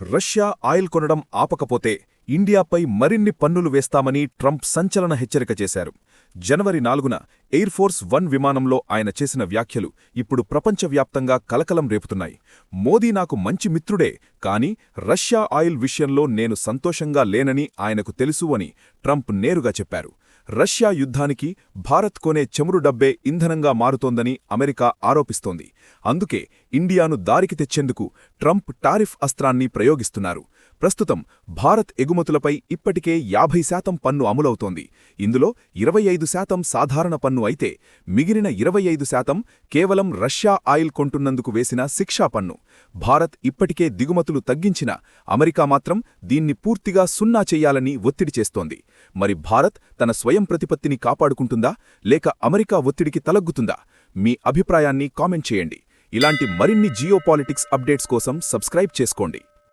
Russia oil కొనడం ఆపకపోతే ఇండియాపై మరిన్ని పన్నులు వేస్తామని ట్రంప్ సంచలన హెచ్చరిక చేశారు. జనవరి నాలుగున ఎయిర్ ఫోర్స్ వన్ విమానంలో ఆయన చేసిన వ్యాఖ్యలు ఇప్పుడు ప్రపంచవ్యాప్తంగా కలకలం రేపుతున్నాయి. మోదీ నాకు మంచి మిత్రుడే కాని రష్యా ఆయిల్ విషయంలో నేను సంతోషంగా లేనని ఆయనకు తెలుసు అని ట్రంప్ నేరుగా చెప్పారు. రష్యా యుద్ధానికి భారత్ కొనే చమురు డబ్బే ఇంధనంగా మారుతోందని అమెరికా ఆరోపిస్తోంది. అందుకే ఇండియాను దారికి తెచ్చేందుకు ట్రంప్ టారిఫ్ అస్త్రాన్ని ప్రయోగిస్తున్నారు. ప్రస్తుతం భారత్ ఎగుమతులపై ఇప్పటికే యాభై శాతం పన్ను అమలవుతోంది. ఇందులో ఇరవై ఐదు శాతం సాధారణ పన్ను అయితే మిగిలిన ఇరవై ఐదు శాతం కేవలం రష్యా ఆయిల్ కొంటున్నందుకు వేసిన శిక్షా పన్ను. భారత్ ఇప్పటికే దిగుమతులు తగ్గించిన అమెరికా మాత్రం దీన్ని పూర్తిగా సున్నా చెయ్యాలని ఒత్తిడి చేస్తోంది. మరి భారత్ తన స్వయం ప్రతిపత్తిని కాపాడుకుంటుందా? లేక అమెరికా ఒత్తిడికి తలగ్గుతుందా? మీ అభిప్రాయాన్ని కామెంట్ చేయండి. ఇలాంటి మరిన్ని జియోపాలిటిక్స్ అప్డేట్స్ కోసం సబ్స్క్రైబ్ చేసుకోండి.